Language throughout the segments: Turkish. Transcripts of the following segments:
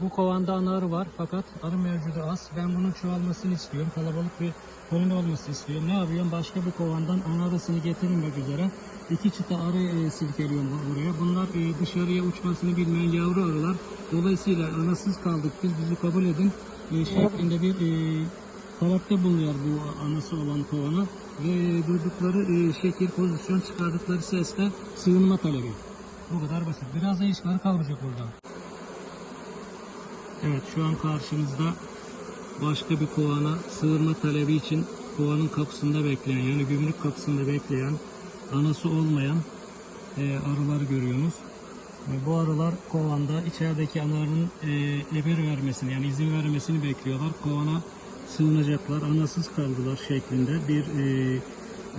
Bu kovanda ana arı var fakat arı mevcudu az. Ben bunun çoğalmasını istiyorum. Kalabalık bir koloni olması istiyorum. Ne yapıyorum? Başka bir kovandan ana arısını getirmek üzere iki çıta arı e, silkeliyorum bu- buraya. Bunlar e, dışarıya uçmasını bilmeyen yavru arılar. Dolayısıyla anasız kaldık. Biz bizi kabul edin e, şeklinde bir e, talepte bulunuyor bu anası olan kovana ve e, duydukları e, şekil, pozisyon çıkardıkları sesle sığınma talebi. Bu kadar basit. Biraz da işleri kalmayacak buradan. Evet şu an karşımızda başka bir kovana sığınma talebi için kovanın kapısında bekleyen yani gümrük kapısında bekleyen anası olmayan e, arılar görüyorsunuz. E, bu arılar kovanda içerideki anaların e, emir vermesini yani izin vermesini bekliyorlar. Kovana sığınacaklar, anasız kaldılar şeklinde bir e,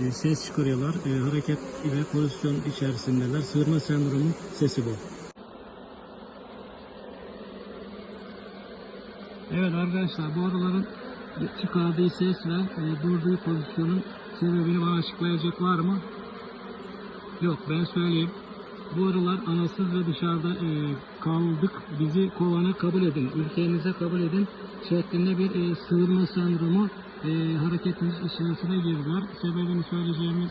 e, ses çıkarıyorlar. E, hareket ile pozisyon içerisindeler. Sığırma sendromu sesi bu. Evet arkadaşlar bu arıların çıkardığı ses ve e, durduğu pozisyonun sebebini bana açıklayacak var mı? Yok ben söyleyeyim. Bu arılar anasız ve dışarıda e, kaldık. Bizi kovana kabul edin. Ülkenize kabul edin. Şeklinde bir e, sığınma sendromu e, hareketimiz içerisine girdiler. Sebebini söyleyeceğimiz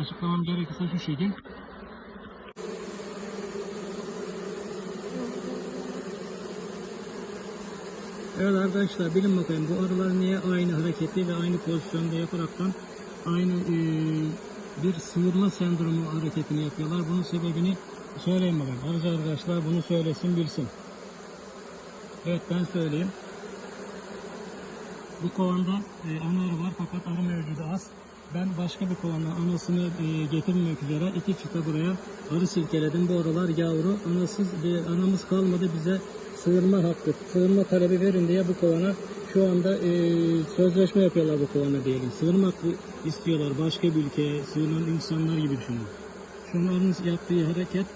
açıklamam gerekirse şu şekil. Evet arkadaşlar bilin bakayım bu arılar niye aynı hareketi ve aynı pozisyonda yaparaktan aynı e, bir sıyırma sendromu hareketini yapıyorlar. Bunun sebebini söyleyin bakalım. Arıcı arkadaşlar bunu söylesin bilsin. Evet ben söyleyeyim. Bu kovanda e, ana arı var fakat arı mevcudu az. Ben başka bir kovandan anasını e, getirmek üzere iki çıta buraya arı silkeledim. Bu arılar yavru. Anasız bir anamız kalmadı bize sığınma hakkı, sığınma talebi verin diye bu kovana şu anda e, sözleşme yapıyorlar bu kovana diyelim. Sığınmak istiyorlar başka bir ülkeye sığınan insanlar gibi düşünün. Şu an arının yaptığı hareket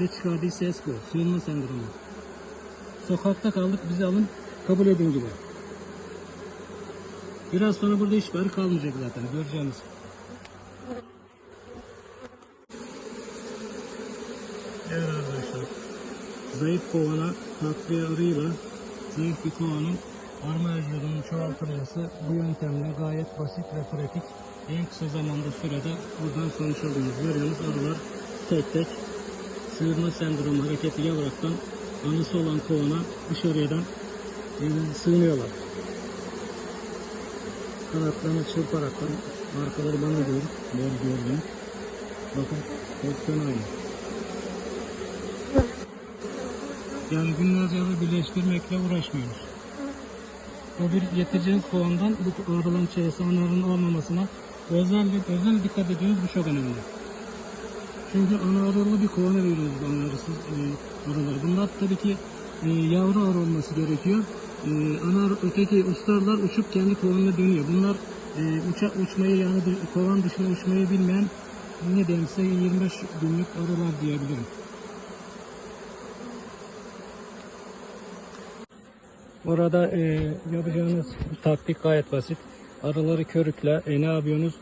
ve çıkardığı ses bu. Sığınma sendromu. Sokakta kaldık bizi alın kabul edin gibi. Biraz sonra burada hiç bari kalmayacak zaten göreceğiniz. Evet arkadaşlar. Zayıf kovana takviye arıyla zayıf bir kovanın arma vücudunun çoğaltılması bu yöntemle gayet basit ve pratik. En kısa zamanda sürede buradan sonuç alıyoruz. Görüyorsunuz arılar tek tek sığırma sendromu hareketi yaparaktan anısı olan kovana dışarıdan sığınıyorlar kanatlarını çırparaktan arkaları bana doğru doğru gördüm. Bakın pozisyon aynı. Yani günlerce arı birleştirmekle uğraşmıyoruz. O bir getireceğiniz kovandan bu içerisinde anarın olmamasına özel, özel dikkat ediyoruz. Bu çok önemli. Çünkü ana arılı bir kovana veriyoruz bu ana arısız e, arıları. Bunlar tabii ki e, yavru arı olması gerekiyor. E, ana öteki ustarlar uçup kendi kovanına dönüyor. Bunlar e, uça, uçmayı yani kovan dışına uçmayı bilmeyen ne diyeyim size 25 günlük arılar diyebilirim. Orada e, yapacağınız taktik gayet basit. Arıları körükle e, ne yapıyorsunuz?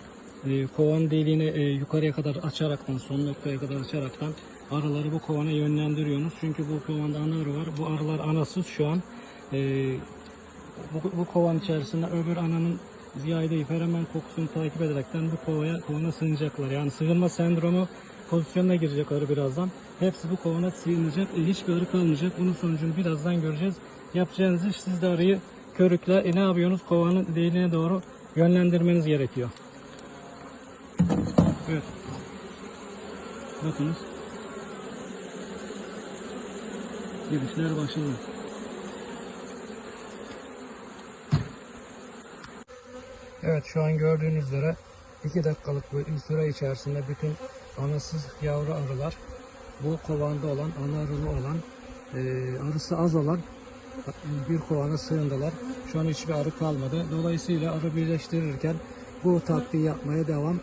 E, kovan deliğini e, yukarıya kadar açaraktan, son noktaya kadar açaraktan arıları bu kovana yönlendiriyorsunuz. Çünkü bu kovanda ana arı var. Bu arılar anasız şu an. E, bu, bu kovan içerisinde öbür ananın ziyade feromen kokusunu takip ederekten bu kovaya kovana sığınacaklar. Yani sığınma sendromu pozisyonuna girecek arı birazdan. Hepsi bu kovana sığınacak. E, hiçbir arı kalmayacak. Bunun sonucunu birazdan göreceğiz. Yapacağınız iş siz de arıyı körükle e, ne yapıyorsunuz? Kovanın deliğine doğru yönlendirmeniz gerekiyor. Evet. Bakınız. Girişler başladı. Evet şu an gördüğünüz üzere 2 dakikalık bir süre içerisinde bütün anasız yavru arılar bu kovanda olan ana arılı olan e, arısı az olan bir kovana sığındılar. Şu an hiçbir arı kalmadı. Dolayısıyla arı birleştirirken bu taktiği yapmaya devam.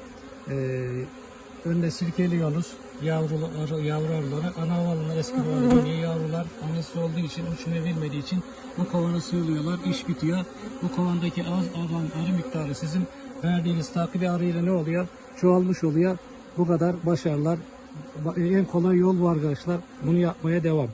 E, önde silkeliyorsunuz yavrulu arı, yavru arıları. Ana ovalılar eski dönüyor. Yavrular annesi olduğu için, uçmayı bilmediği için bu kovana sığılıyorlar. İş bitiyor. Bu kovandaki az olan arı miktarı sizin verdiğiniz takviye arıyla ne oluyor? Çoğalmış oluyor. Bu kadar başarılar. En kolay yol bu arkadaşlar. Bunu yapmaya devam.